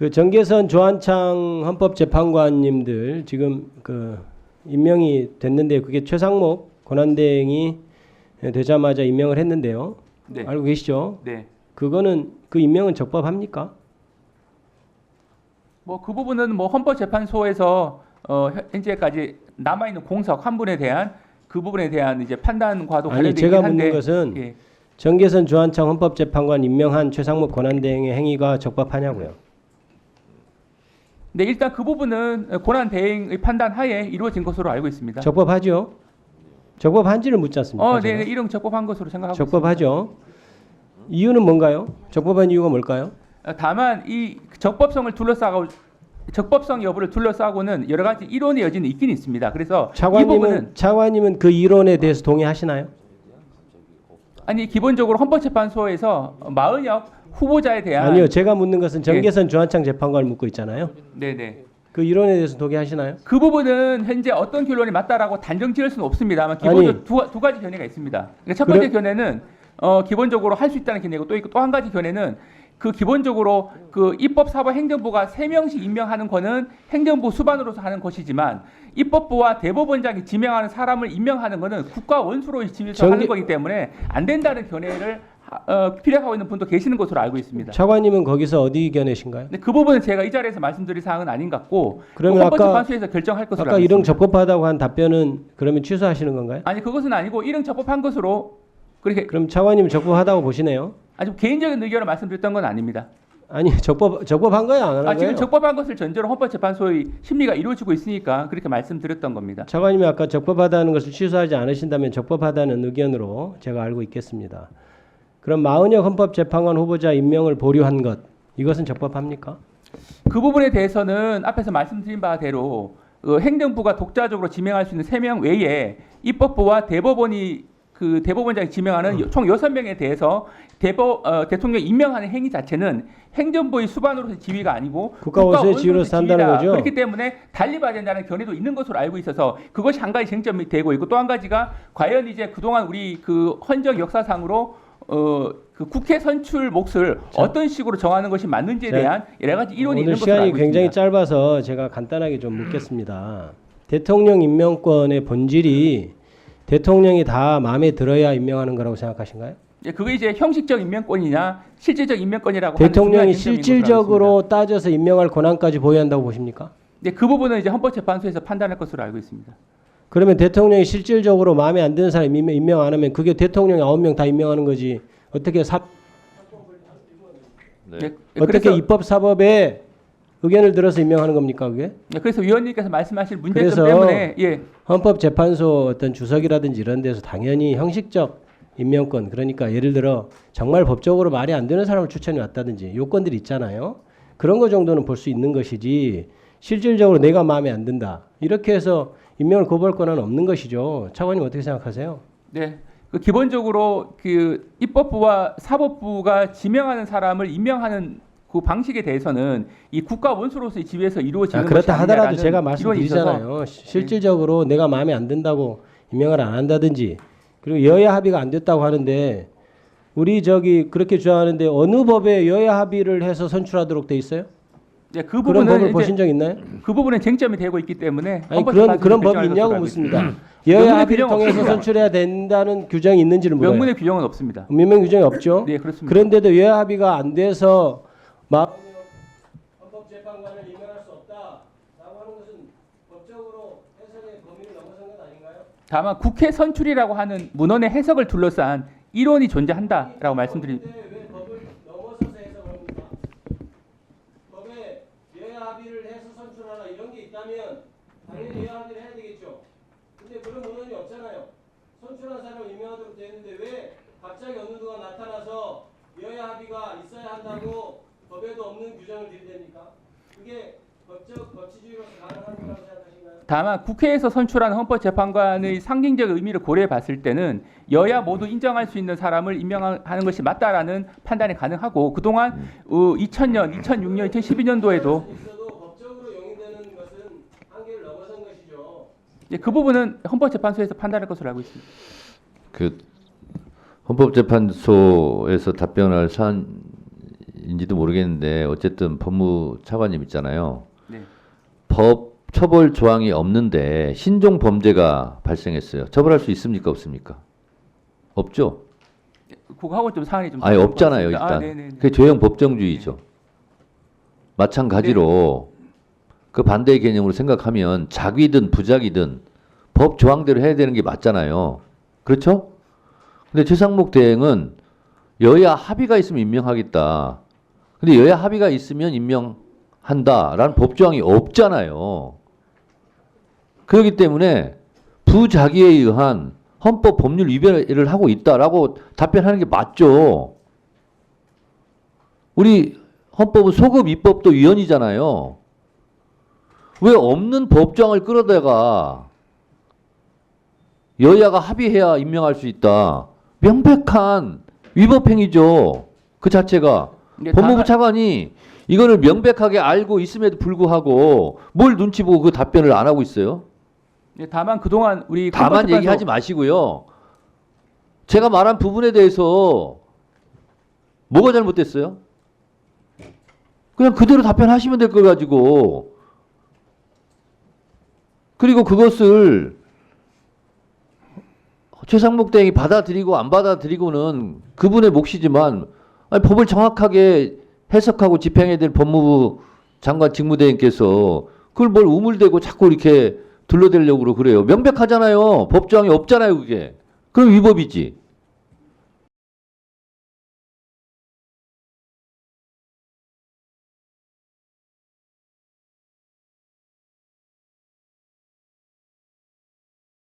그 정계선 조한창 헌법재판관님들 지금 그 임명이 됐는데 그게 최상목 권한대행이 되자마자 임명을 했는데요. 네. 알고 계시죠? 네. 그거는 그 임명은 적법합니까? 뭐 그 부분은 뭐 헌법재판소에서 어, 현- 현재까지 남아 있는 공석 한 분에 대한 그 부분에 대한 이제 판단과도 관련되긴 제가 한데 묻는 것은 예. 정계선 조한창 헌법재판관 임명한 최상목 권한대행의 행위가 적법하냐고요. 네, 일단 그 부분은 권한 대행의 판단 하에 이루어진 것으로 알고 있습니다. 적법하죠? 적법한지를 묻지 않습니까? 어, 네, 제가? 네, 이런 적법한 것으로 생각하고 적법하죠. 이유는 뭔가요? 적법한 이유가 뭘까요? 있습니다. 어, 다만 이 적법성을 둘러싸고 적법성 여부를 둘러싸고는 여러 가지 이론의 여지는 있긴 있습니다. 그래서 이 차관님은 부분은 차관님은 그 이론에 대해서 동의하시나요? 아니 기본적으로 헌법재판소에서 마은혁 후보자에 대한 아니요. 제가 묻는 것은 예. 정계선 조한창 재판관을 묻고 있잖아요. 네, 네. 그 이론에 대해서 동의하시나요? 그 부분은 현재 어떤 결론이 맞다라고 단정 지을 수는 없습니다만 기본적으로 두, 두 가지 견해가 있습니다. 그러니까 첫 번째 견해는 어, 기본적으로 할 수 있다는 견해고 또 있고 또 한 가지 견해는 그 기본적으로 그 입법 사법 행정부가 세 명씩 임명하는 거는 행정부 수반으로서 하는 것이지만 입법부와 대법원장이 지명하는 사람을 임명하는 거는 국가 원수로 지명해서 하는 거기 때문에 안 된다는 견해를 하- 어, 피력하고 있는 분도 계시는 것으로 알고 있습니다. 차관님은 거기서 어디 견해신가요? 근데 그 부분은 제가 이 자리에서 말씀드릴 사항은 아닌 것 같고 그러면 아까 헌법재판소에서 결정할 것으로 아까 있습니다. 적법하다고 한 답변은 그러면 취소하시는 건가요? 아니 그것은 아니고 이름 적법한 것으로 그렇게 그럼 차관님은 적법하다고 보시네요. 아주 개인적인 의견을 말씀드렸던 건 아닙니다. 아니 적법 적법한 거예요, 안 하는 아, 지금 거예요? 적법한 것을 전제로 헌법재판소의 심리가 이루어지고 있으니까 그렇게 말씀드렸던 겁니다. 차관님이 아까 적법하다는 것을 취소하지 않으신다면 적법하다는 의견으로 제가 알고 있겠습니다. 그럼 마은혁 헌법재판관 후보자 임명을 보류한 것 이것은 적법합니까? 그 부분에 대해서는 앞에서 말씀드린 바대로 어, 행정부가 독자적으로 지명할 수 있는 세 명 외에 입법부와 대법원이 그 대법원장이 지명하는 총 여섯 명에 대해서 대법 어, 대통령 임명하는 행위 자체는 행정부의 수반으로서 지위가 아니고 국가 원수의 원수로서의 지위로서 한다는. 거죠? 그렇기 때문에 달리 봐야 된다는 견해도 있는 것으로 알고 있어서 그것이 한 가지 쟁점이 되고 있고 또 한 가지가 과연 이제 그동안 우리 그 헌정 역사상으로 어, 그 국회 선출 몫을 자. 어떤 식으로 정하는 것이 맞는지에 자, 대한 여러 가지 이론이 있는 것으로 시간이 알고 굉장히 있습니다. 짧아서 제가 간단하게 좀 묻겠습니다. 대통령 임명권의 본질이 대통령이 다 마음에 들어야 임명하는 거라고 생각하신가요? 예, 그게 이제 형식적 임명권이냐 실질적 임명권이라고 대통령이 실질적으로 따져서 임명할 권한까지 보유한다고 보십니까? 네, 그 부분은 이제 헌법재판소에서 판단할 것으로 알고 있습니다. 그러면 대통령이 실질적으로 마음에 안 드는 사람 임명, 임명 안 하면 그게 대통령이 아홉 명 다 임명하는 거지 어떻게 사, 네. 예, 예, 어떻게 입법 사법에 의견을 들어서 임명하는 겁니까 그게? 예, 그래서 위원님께서 말씀하실 문제점 그래서 때문에 예, 헌법재판소 어떤 주석이라든지 이런 데서 당연히 형식적 임명권 그러니까 예를 들어 정말 법적으로 말이 안 되는 사람을 추천해 왔다든지 요건들이 있잖아요. 그런 거 정도는 볼 수 있는 것이지 실질적으로 내가 마음에 안 든다 이렇게 해서 임명을 거부할 권한은 없는 것이죠. 차관님 어떻게 생각하세요? 네. 그 기본적으로 그 입법부와 사법부가 지명하는 사람을 임명하는 그 방식에 대해서는 이 국가 원수로서의 지위에서 이루어지는 자, 그렇다 하더라도 제가 말씀드리잖아요. 시- 실질적으로 내가 마음에 안 든다고 임명을 안 한다든지 그리고 여야 합의가 안 됐다고 하는데 우리 저기 그렇게 주장하는데 어느 법에 여야 합의를 해서 선출하도록 돼 있어요? 네, 그 그런 법을 보신 적 있나요? 그 부분은 쟁점이 되고 있기 때문에 아니 그런 그런 법이 있냐고 묻습니다. 여야 합의를 통해서 없습니다. 선출해야 된다는 규정이 있는지를 물어요. 명문의 규정은 없습니다. 민명 규정이 없죠. 네, 그렇습니다. 그런데도 여야 합의가 안 돼서 막 헌법재판관을 임명할 수 없다라고 하는 것은 법적으로 해석의 범위를 넘어선 것 아닌가요? 다만 국회 선출이라고 하는 문헌의 해석을 둘러싼 이론이 존재한다라고 말씀드립니다. 근데 왜 법을 넘어서서 해석을 합니까? 법에 여야 합의를 해서 선출하라 이런 게 있다면 당연히 여야 합의를 해야 되겠죠. 근데 그런 문헌이 없잖아요. 선출한 사람을 임명하도록 되어 있는데 왜 갑자기 어느 누가 나타나서 여야 합의가 있어야 한다고 법에도 없는 규정을 들이댑니까? 그게 법적 법치주의로서 가능한 거라고 생각하신가요? 다만 국회에서 선출한 헌법재판관의 상징적 의미를 고려해 봤을 때는 여야 모두 인정할 수 있는 사람을 임명하는 것이 맞다라는 판단이 가능하고 그동안 어, 2000년, 2006년, 2012년도에도 있어도 법적으로 용인되는 것은 한계를 넘어선 것이죠. 그 부분은 헌법재판소에서 판단할 것으로 알고 있습니다. 그 헌법재판소에서 답변할 사안이 사실인지도 모르겠는데 어쨌든 법무차관님 있잖아요. 네. 법 처벌 조항이 없는데 신종 범죄가 발생했어요. 처벌할 수 있습니까 없습니까? 없죠. 그거하고 좀 사안이 좀 아예 없잖아요 같습니다. 일단. 아. 그게 죄형 법정주의죠. 마찬가지로 그 반대의 개념으로 생각하면 작위든 부작위든 법 조항대로 해야 되는 게 맞잖아요. 그렇죠? 근데 최상목 대행은 여야 합의가 있으면 임명하겠다. 근데 여야 합의가 있으면 임명한다라는 법 조항이 없잖아요. 그렇기 때문에 부작위에 의한 헌법 법률 위반을 하고 있다라고 답변하는 게 맞죠. 우리 헌법은 소급 입법도 위헌이잖아요. 왜 없는 법정을 끌어다가 여야가 합의해야 임명할 수 있다. 명백한 위법행위죠. 그 자체가 법무부 차관이 이거를 명백하게 알고 있음에도 불구하고 뭘 눈치 보고 그 답변을 안 하고 있어요? 네, 다만 그동안 우리 다만 얘기하지 마시고요. 제가 말한 부분에 대해서 뭐가 잘못됐어요? 그냥 그대로 답변하시면 될 거 가지고 그리고 그것을 최상목 대행이 받아들이고 안 받아들이고는 그분의 몫이지만 아니, 법을 정확하게 해석하고 집행해야 될 법무부 장관 직무대행께서 그걸 뭘 우물대고 자꾸 이렇게 둘러대려고 그래요. 명백하잖아요. 법조항이 없잖아요, 그게. 그럼 위법이지.